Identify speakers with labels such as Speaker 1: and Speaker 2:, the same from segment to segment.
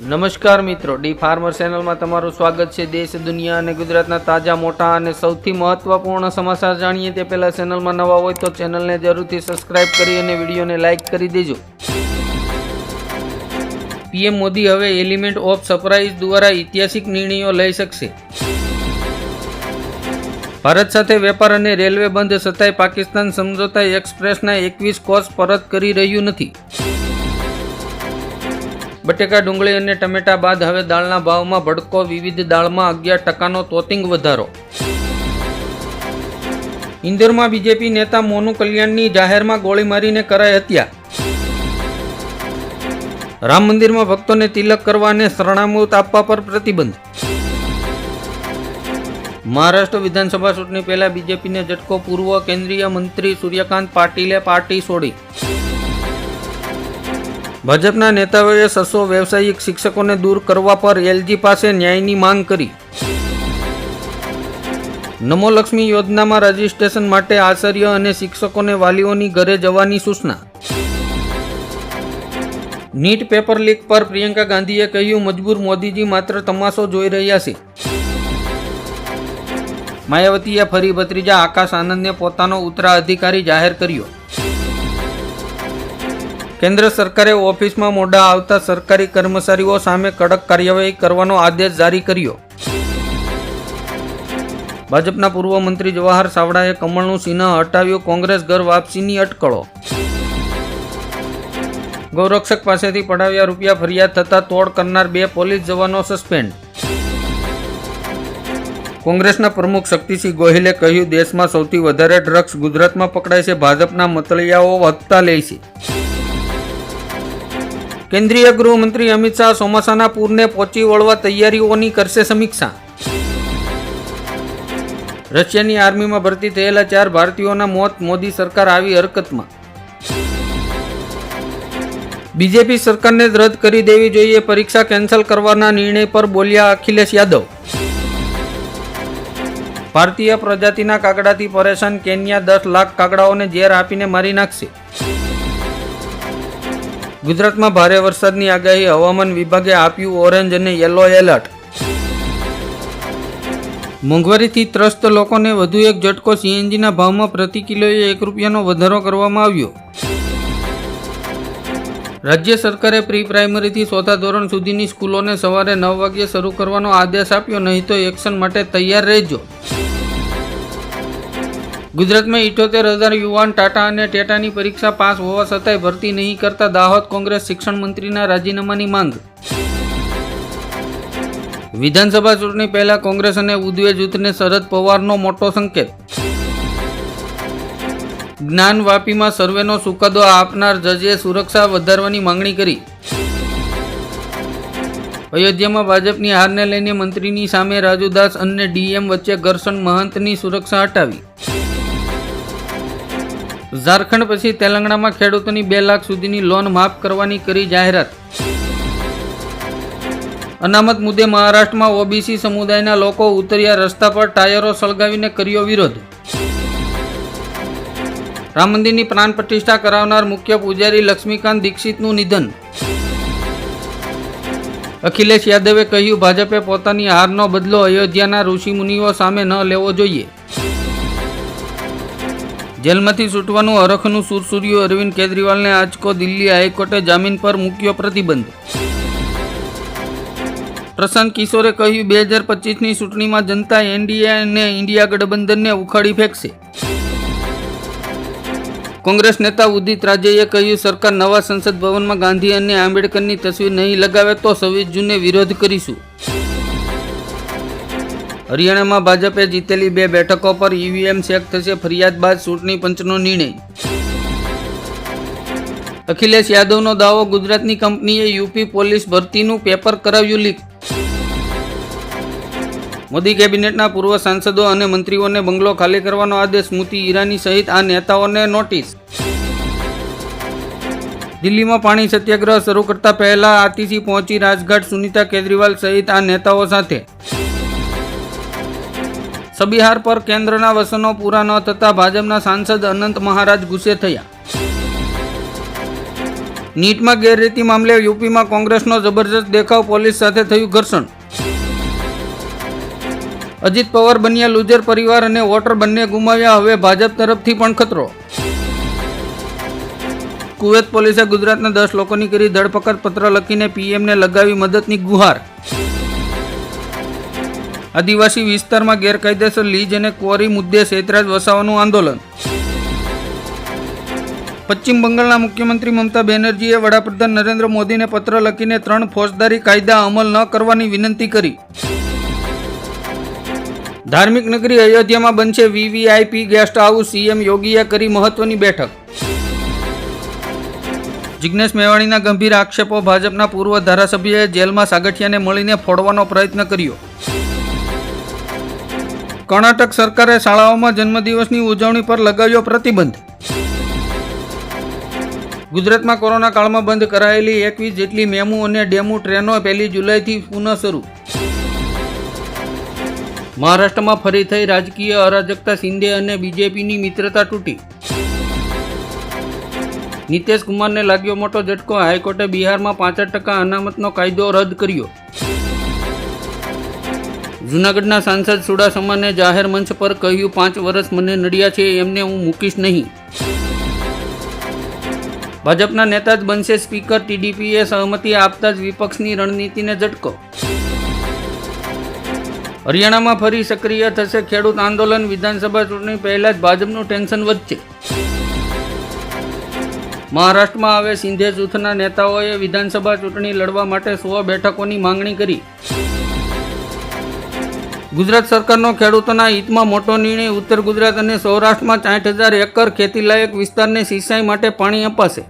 Speaker 1: નમસ્કાર મિત્રો, D farmer ચેનલમાં તમારું સ્વાગત છે. દેશ, દુનિયા અને ગુજરાતના તાજા, મોટા અને સૌથી મહત્વપૂર્ણ સમાચાર જાણીએ તે પહેલાં ચેનલમાં નવા હોય તો ચેનલને જરૂરથી સબસ્ક્રાઇબ કરી અને વિડીયોને લાઇક કરી દેજો. પીએમ મોદી હવે એલિમેન્ટ ઓફ સરપ્રાઇઝ દ્વારા ઐતિહાસિક નિર્ણયો લઈ શકશે. ભારત સાથે વેપાર અને રેલવે બંધ છતાંય પાકિસ્તાન સમજોતા એક્સપ્રેસના એકવીસ કોર્સ પરત કરી રહ્યું નથી. બટેકા ડુંગળી અને ટમેટા બાદ હવે દાળના ભાવમાં ભડકો, વિવિધ દાળમાં અગિયાર ટકાનો તોતિંગ વધારો. ઇન્દોરમાં બીજેપી નેતા મોનુ કલ્યાણની જાહેરમાં ગોળી મારીને કરાઈ હત્યા. રામ મંદિરમાં ભક્તોને તિલક કરવા અને શરણામૃત આપવા પર પ્રતિબંધ. મહારાષ્ટ્ર વિધાનસભા ચૂંટણી પહેલા બીજેપીને ઝટકો પૂર્વ કેન્દ્રીય મંત્રી સૂર્યકાંત પાટીલે પાર્ટી છોડી. ભાજપના નેતાઓએ સસો વ્યવસાયિક શિક્ષકોને દૂર કરવા પર એલજી પાસે ન્યાયની માંગ કરી. નમો લક્ષ્મી યોજનામાં રજીસ્ટ્રેશન માટે આચાર્ય અને શિક્ષકોને વાલીઓની ઘરે જવાની સૂચના. નીટ પેપર લીક પર પ્રિયંકા ગાંધીએ કહ્યું, મજબૂર મોદીજી માત્ર તમાશો જોઈ રહ્યા છે. માયાવતીએ ફરી ભત્રીજા આકાશ આનંદને પોતાનો ઉત્તરાધિકારી જાહેર કર્યો. કેન્દ્ર સરકારે ઓફિસમાં મોડા આવતા સરકારી કર્મચારીઓ સામે કડક કાર્યવાહી કરવાનો આદેશ જારી કર્યો. ભાજપના પૂર્વ મંત્રી જવાહર સાવડાએ કમળનું સિંહ હટાવ્યું કોંગ્રેસ ઘર વાપસીની અટકળો. ગૌરક્ષક પાસેથી પડાવ્યા રૂપિયા ફરિયાદ થતા તોડ કરનાર બે પોલીસ જવાનો સસ્પેન્ડ. કોંગ્રેસના પ્રમુખ શક્તિસિંહ ગોહિલે કહ્યું, દેશમાં સૌથી વધારે ડ્રગ્સ ગુજરાતમાં પકડાય છે, ભાજપના મતળિયાઓ વધતા લે છે. કેન્દ્રીય ગૃહમંત્રી અમિત શાહ ચોમાસાના પૂરને પહોંચી વળવા તૈયારીઓની કરશે સમીક્ષા. રશિયાની આર્મીમાં ભરતી થયેલા ચાર ભારતીયોના મોત મોદી સરકાર આવી હરકતમાં. બીજેપી સરકારને રદ કરી દેવી જોઈએ, પરીક્ષા કેન્સલ કરવાના નિર્ણય પર બોલ્યા અખિલેશ યાદવ. ભારતીય પ્રજાતિના કાગડાથી પરેશાન કેન્યા દસ લાખ કાગડાઓને ઝેર આપીને મારી નાખશે. ગુજરાતમાં ભારે વરસાદની આગાહી હવામાન વિભાગે આપ્યું ઓરેન્જ અને યલો એલર્ટ. મોંઘવારીથી ત્રસ્ત લોકોને વધુ એક ઝટકો સીએનજીના ભાવમાં પ્રતિ કિલોએ એક રૂપિયાનો વધારો કરવામાં આવ્યો. રાજ્ય સરકારે પ્રી પ્રાઇમરીથી ચોથા ધોરણ સુધીની સ્કૂલોને સવારે નવ વાગ્યે શરૂ કરવાનો આદેશ આપ્યો, નહીં તો એક્શન માટે તૈયાર રહેજો. ગુજરાતમાં ઇઠોતેર હજાર યુવાન ટાટા અને ટેટાની પરીક્ષા પાસ હોવા છતાંય ભરતી નહીં કરતા દાહોદ કોંગ્રેસ શિક્ષણ મંત્રીના રાજીનામાની માંગ. વિધાનસભા ચૂંટણી પહેલા કોંગ્રેસ અને ઉદ્વે જૂથને શરદ પવારનો મોટો સંકેત. જ્ઞાન વાપીમાં સર્વેનો ચુકાદો આપનાર જજે સુરક્ષા વધારવાની માંગણી કરી. અયોધ્યામાં ભાજપની હારને લઈને મંત્રીની સામે રાજુદાસ અને ડીએમ વચ્ચે ઘર્ષણ, મહંતની સુરક્ષા હટાવી. ઝારખંડ પછી તેલંગણામાં ખેડૂતોની બે લાખ સુધીની લોન માફ કરવાની કરી જાહેરાત. અનામત મુદ્દે મહારાષ્ટ્રમાં ઓબીસી સમુદાયના લોકો ઉતર્યા, રસ્તા પર ટાયરો સળગાવીને કર્યો વિરોધ. રામ મંદિરની પ્રાણ પ્રતિષ્ઠા કરાવનાર મુખ્ય પૂજારી લક્ષ્મીકાંત દીક્ષિતનું નિધન. અખિલેશ યાદવે કહ્યું, ભાજપે પોતાની હારનો બદલો અયોધ્યાના ઋષિમુનિઓ સામે ન લેવો જોઈએ. જેલમાંથી છૂટવાનું અરખનું સુરસુર્યું અરવિંદ કેજરીવાલને આજકો દિલ્હી હાઈકોર્ટે જામીન પર મૂક્યો પ્રતિબંધ. પ્રશાંત કિશોરે કહ્યું, બે હજાર પચીસની ચૂંટણીમાં જનતા એનડીએ અને ઇન્ડિયા ગઠબંધનને ઉખાડી ફેંકશે. કોંગ્રેસ નેતા ઉદિત રાજેએ કહ્યું, સરકાર નવા સંસદ ભવનમાં ગાંધી અને આંબેડકરની તસવીર નહીં લગાવે તો છવ્વીસ જૂને વિરોધ કરીશું. હરિયાણામાં ભાજપે જીતેલી બે બેઠકો પર ઈવીએમ ચેક થશે ફરિયાદ બાદ ચૂંટણી પંચનો નિર્ણય. અખિલેશ યાદવનો દાવો, ગુજરાતની કંપનીએ યુપી પોલીસ ભરતીનું પેપર કરાવ્યું લીક. મોદી કેબિનેટના પૂર્વ સાંસદો અને મંત્રીઓને બંગલો ખાલી કરવાનો આદેશ સ્મૃતિ ઈરાની સહિત આ નેતાઓને નોટિસ. દિલ્હીમાં પાણી સત્યાગ્રહ શરૂ કરતા પહેલા આતિશી પહોંચી રાજઘાટ સુનીતા કેજરીવાલ સહિત આ નેતાઓ સાથે. સબિહાર પર કેન્દ્રના વસનો પૂરા ન થતા ભાજપના સાંસદ અનંત મહારાજ ગુસ્સે થયા. નીટમાં ગેરરીતિ મામલે યુપીમાં કોંગ્રેસનો જબરજસ્ત દેખાવ પોલીસ સાથે થયું ઘર્ષણ. અજીત પવાર બન્યા લુજર પરિવાર અને વોટર બંને ગુમાવ્યા, હવે ભાજપ તરફથી પણ ખતરો. કુવેત પોલીસે ગુજરાતના દસ લોકોની કરી ધરપકડ, પત્ર લખીને પીએમને લગાવી મદદની ગુહાર. આદિવાસી વિસ્તારમાં ગેરકાયદેસર લીજ અને ક્વોરી મુદ્દે શેતરાજ વસાવાનું આંદોલન. પશ્ચિમ બંગાળના મુખ્યમંત્રી મમતા બેનર્જીએ વડાપ્રધાન નરેન્દ્ર મોદીને પત્ર લખીને ત્રણ ફોજદારી કાયદા અમલ ન કરવાની વિનંતી કરી. ધાર્મિક નગરી અયોધ્યામાં બનશે વીવીઆઈપી ગેસ્ટ હાઉસ, સીએમ યોગીએ કરી મહત્વની બેઠક. જિજ્ઞેશ મેવાણીના ગંભીર આક્ષેપો ભાજપના પૂર્વ ધારાસભ્યએ જેલમાં સાગઠિયાને મળીને ફોડવાનો પ્રયત્ન કર્યો. કર્ણાટક સરકારે શાળાઓમાં જન્મદિવસની ઉજવણી પર લગાવ્યો પ્રતિબંધ. ગુજરાતમાં કોરોના કાળમાં બંધ કરાયેલી એકવીસ જેટલી મેમુ અને ડેમુ ટ્રેનો પહેલી જુલાઈથી પુનઃ શરૂ. મહારાષ્ટ્રમાં ફરી થઈ રાજકીય અરાજકતા શિંદે અને બીજેપીની મિત્રતા તૂટી. નીતિશ કુમારને લાગ્યો મોટો ઝટકો, હાઈકોર્ટે બિહારમાં પાંસઠ ટકા અનામતનો કાયદો રદ કર્યો. જૂનાગઢના સાંસદ સુડાસમાને જાહેર મંચ પર કહ્યું, પાંચ વર્ષ મને નડ્યા છે, એમને હું મૂકીશ નહીં. ભાજપના નેતા જ બનશે સ્પીકર, ટીડીપીએ સહમતિ આપતા જ વિપક્ષની રણનીતિને ઝટકો. હરિયાણામાં ફરી સક્રિય થશે ખેડૂત આંદોલન, વિધાનસભા ચૂંટણી પહેલા જ ભાજપનું ટેન્શન વધશે. મહારાષ્ટ્રમાં હવે સિંધે જૂથના નેતાઓએ વિધાનસભા ચૂંટણી લડવા માટે સો બેઠકોની માંગણી કરી. ગુજરાત સરકારનો ખેડૂતોના હિતમાં મોટો નિર્ણય ઉત્તર ગુજરાત અને સૌરાષ્ટ્રમાં સાઠ હજાર એકર ખેતીલાયક વિસ્તારને સિંચાઈ માટે પાણી અપાશે.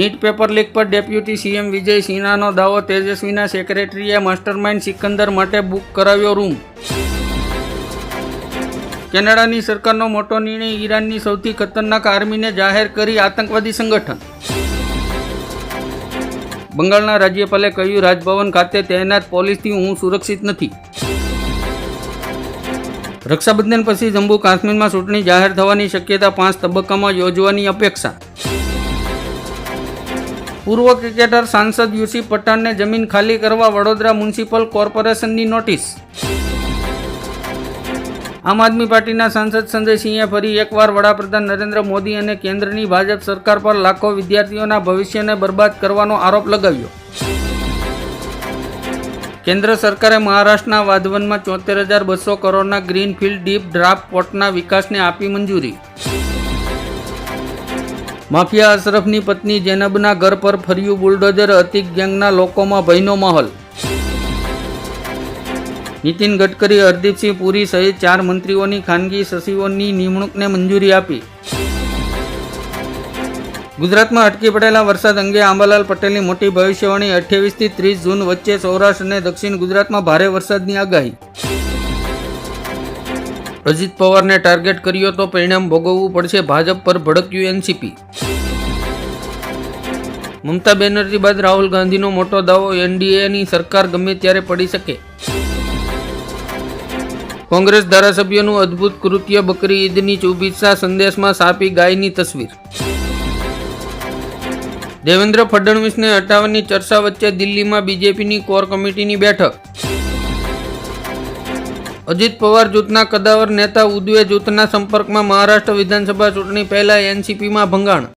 Speaker 1: નીટ પેપર લીક પર ડેપ્યુટી સીએમ વિજય સિન્હાનો દાવો તેજસ્વીના સેક્રેટરીએ માસ્ટરમાઇન્ડ સિકંદર માટે બુક કરાવ્યો રૂમ. કેનેડાની સરકારનો મોટો નિર્ણય ઈરાનની સૌથી ખતરનાક આર્મીને જાહેર કરી આતંકવાદી સંગઠન. બંગાળના રાજ્યપાલે કહ્યું, રાજભવન ખાતે તૈનાત પોલીસથી હું સુરક્ષિત નથી. રક્ષાબંધન પછી જમ્મુ કાશ્મીરમાં ચૂંટણી જાહેર થવાની શક્યતા પાંચ તબક્કામાં યોજવાની અપેક્ષા. પૂર્વ ક્રિકેટર સાંસદ યુસી પઠાણને જમીન ખાલી કરવા વડોદરા મ્યુનિસિપલ કોર્પોરેશનની નોટિસ. આમ આદમી પાર્ટીના સાંસદ સંજય સિંહે ફરી એકવાર વડાપ્રધાન નરેન્દ્ર મોદી અને કેન્દ્રની ભાજપ સરકાર પર લાખો વિદ્યાર્થીઓના ભવિષ્યને બરબાદ કરવાનો આરોપ લગાવ્યો. કેન્દ્ર સરકારે મહારાષ્ટ્રના વાધવનમાં ચોતેર હજાર બસો કરોડના ગ્રીનફિલ્ડ ડીપ ડ્રાફ્ટ પોર્ટના વિકાસને આપી મંજૂરી. માફિયા અશરફની પત્ની જેનબના ઘર પર ફર્યું બુલડોઝર અતિક ગેંગના લોકોમાં ભયનો માહોલ. નીતિન ગડકરી, હરદીપસિંહ પુરી સહિત ચાર મંત્રીઓની ખાનગી સચિવોની નિમણૂકને મંજૂરી આપી. ગુજરાતમાં અટકી પડેલા વરસાદ અંગે આંબાલાલ પટેલની મોટી ભવિષ્યવાણી અઠ્યાવીસથી ત્રીસ જૂન વચ્ચે સૌરાષ્ટ્ર અને દક્ષિણ ગુજરાતમાં ભારે વરસાદની આગાહી. અજીત પવારને ટાર્ગેટ કર્યો તો પરિણામ ભોગવવું પડશે ભાજપ પર ભડક્યું એનસીપી. મમતા બેનર્જી બાદ રાહુલ ગાંધીનો મોટો દાવો એનડીએની સરકાર ગમે ત્યારે પડી શકે. કોંગ્રેસ ધારાસભ્યનું અદ્ભુત કૃત્ય બકરી ઈદની શુભેચ્છા સંદેશમાં સાપી ગાયની તસવીર. દેવેન્દ્ર ફડણવીસને હટાવવાની ચર્ચા વચ્ચે દિલ્હીમાં બીજેપીની કોર કમિટીની બેઠક. અજીત પવાર જૂથના કદાવર નેતા ઉદવે જૂથના સંપર્કમાં મહારાષ્ટ્ર વિધાનસભા ચૂંટણી પહેલા એનસીપીમાં ભંગાણ.